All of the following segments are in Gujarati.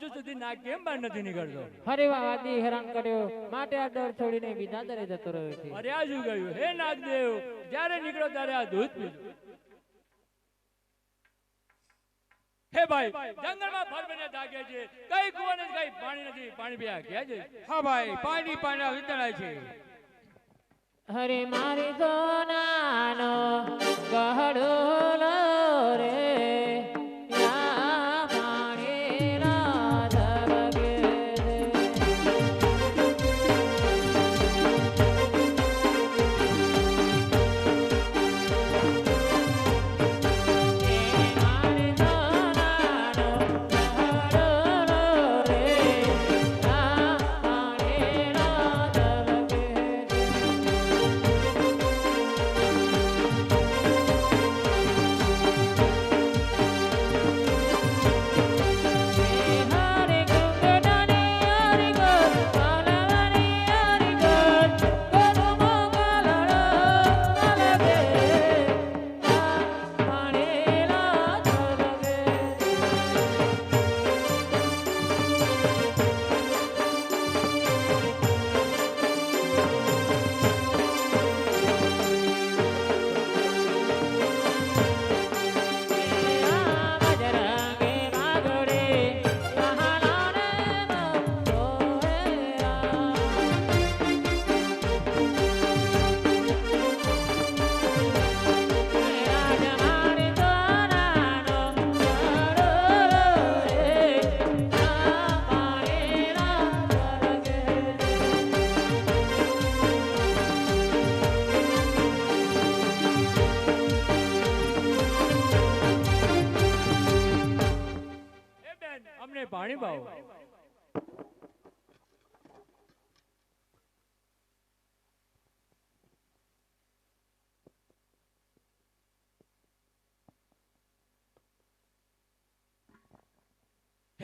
સુધી ના કેમ બહાર નથી નીકળતો? હરિવા વાદી હેરાન કર્યો. માટે આ ડર છોડીને બીજા દરે જતો રહ્યો છે. અરે આ શું ગયું હે નાગદેવ જ્યારે નીકળો ત્યારે આ દૂધ પીજો. હે ભાઈ જંગલમાં ફરબને જાગે છે. કઈ કુવાને કઈ પાણી નથી. પાણી પીયા ક્યાં છે? હા ભાઈ પાણી પાણી વિતરાય છે. હરે મારી સોનાનો ગહડો રે.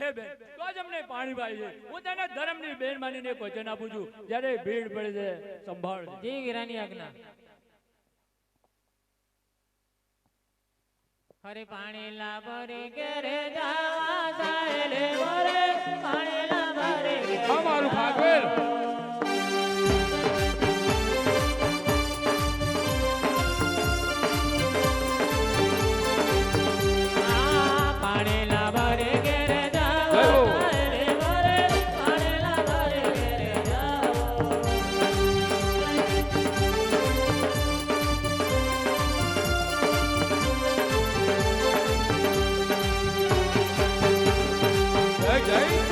હે બેન તો જ અમને પાણી પાઈ છે હું તને ધર્મની બેન માનીને વચન આપું છું જ્યારે ભીડ પડે છે સંભાળ જી ગિરાની આજ્ઞા હરે પાણી લાભરે ઘેરે જાવા સાહેલે મોરે પાણી લાભરે અમારું મારું 哎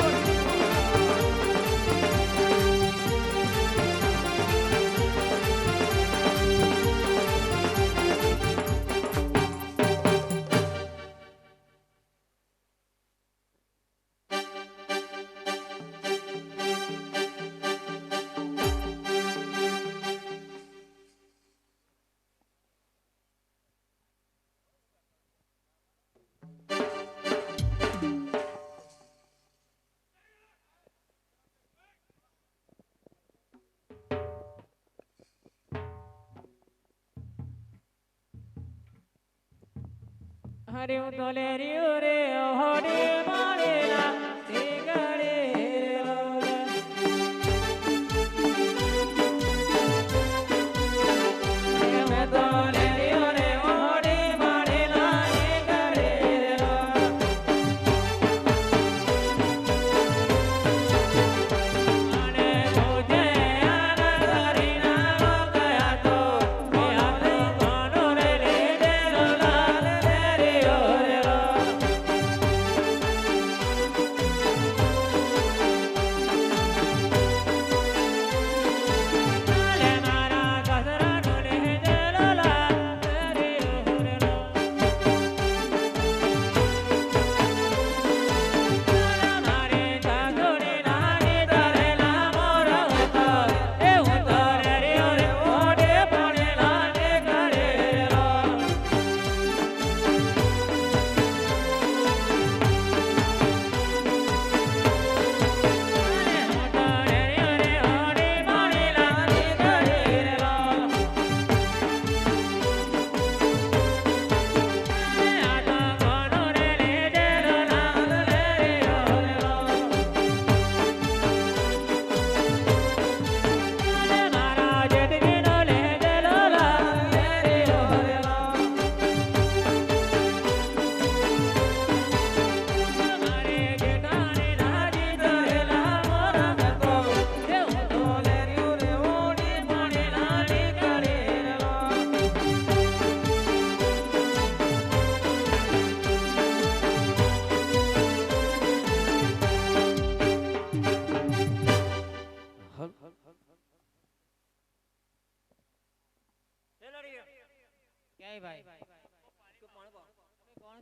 જય હરે હું તો લેર્યું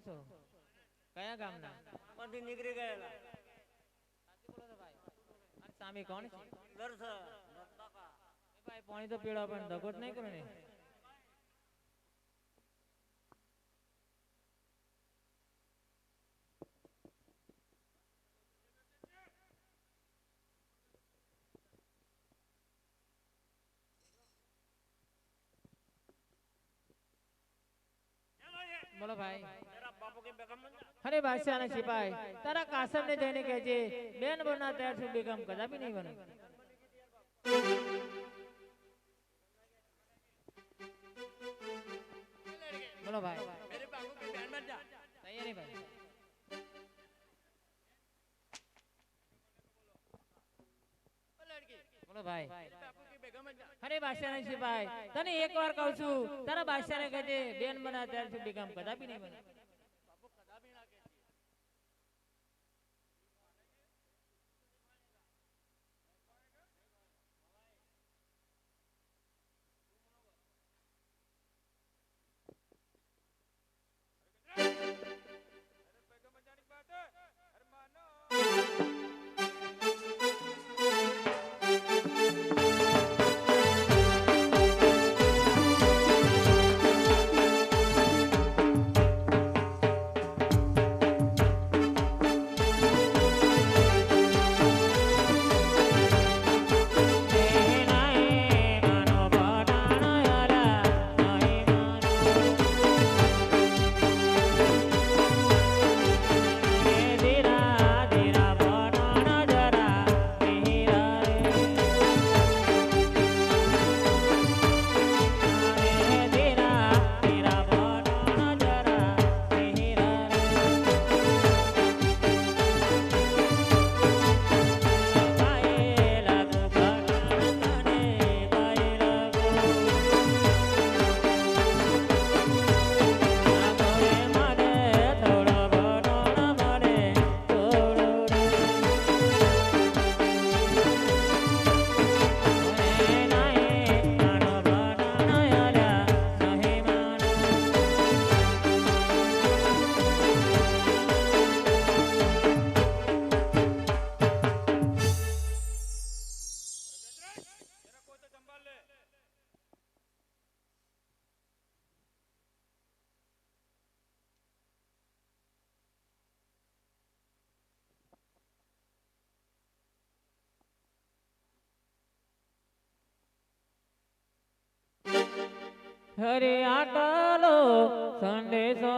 છો? કયા ગામના? માંથી નીકળી ગયેલા. સામે કોણ છે? દર્શ ભાઈ પાણી તો પીળો પણ ધગોટ નહીં કરે ને બોલો ભાઈ. અરે બાદશાહ સિપાહી તારા કાસમ ને જઈને કહેજે બેન બના તૈયાર છું બેગમ કદાપી નહીં બને. બોલો ભાઈ. તને એક વાર કહું છું, તારા બાદશાહ ને કહેજે બેન બના તૈયાર છું બેગમ કદાપી નહીં બને. હરે આટલો સંદેશો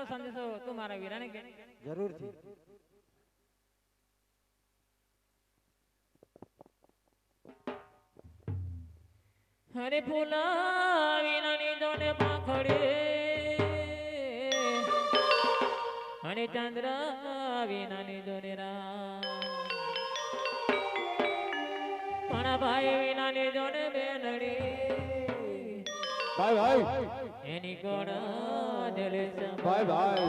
આટલો સંદેશો તું મારા વીરાને કે? જરૂરથી. હરે ફૂલા વિનાની જોને પાંખડે. હરે ચંદ્ર વિનાની જોને રામ. પણ ભાઈ વિનાની જોને બેનડી ભાઈ ભાઈ. એની કોણ દિલ ભાઈ ભાઈ.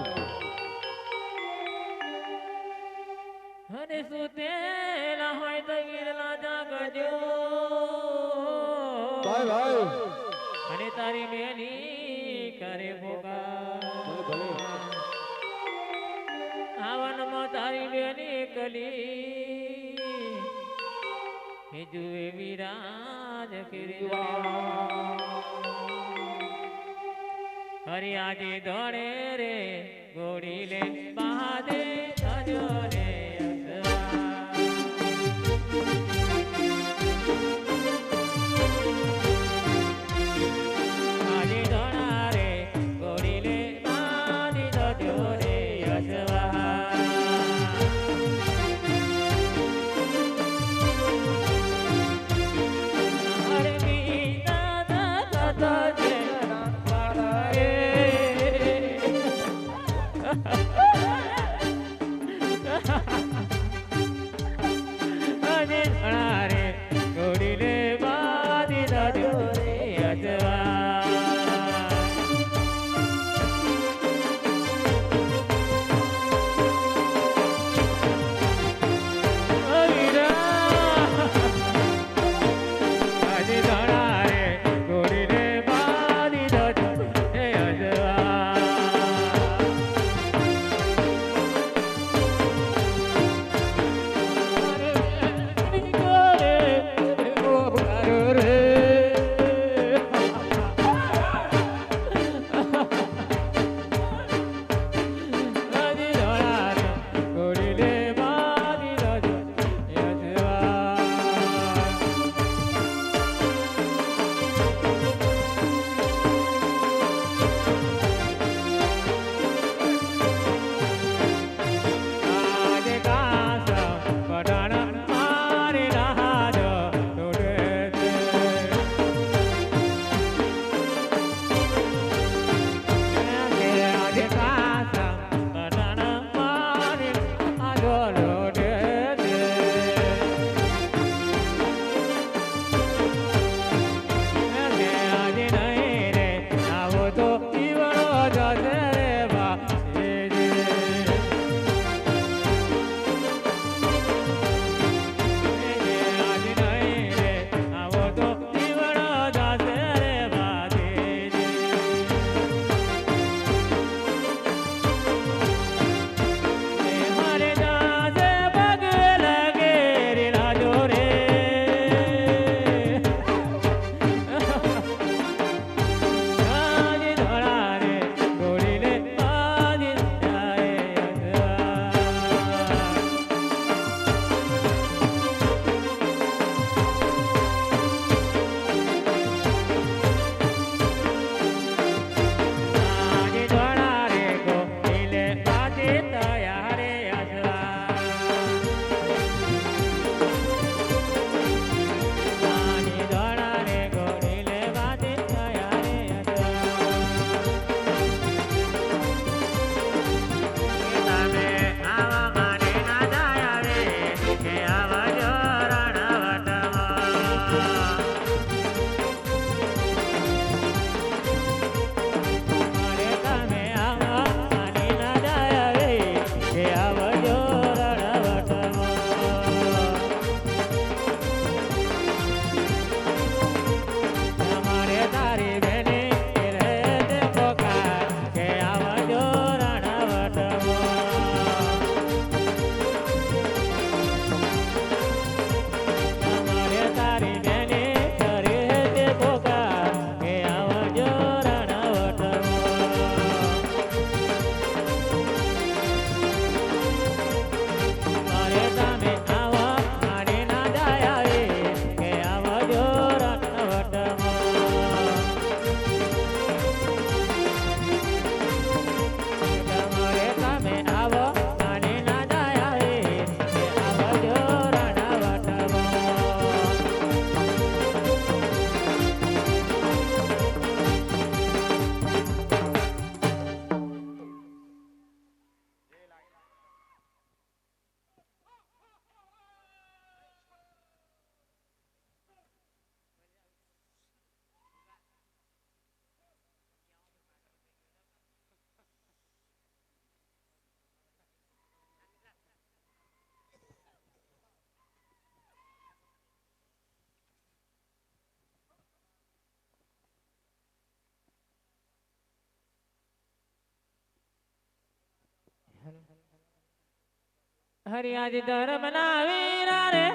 અને સુતેલા હોય તો વીરલા જાગજો. ભાઈ ભાઈ. અને તારી મેલી કરે ભોગા. આવનમાં તારી મેલી કલી. જુએ વિરાજ કરી હરી આજે દોડે રે ગોળી લે બહાદે હરિયાજ ધર્મ ના વીરા રે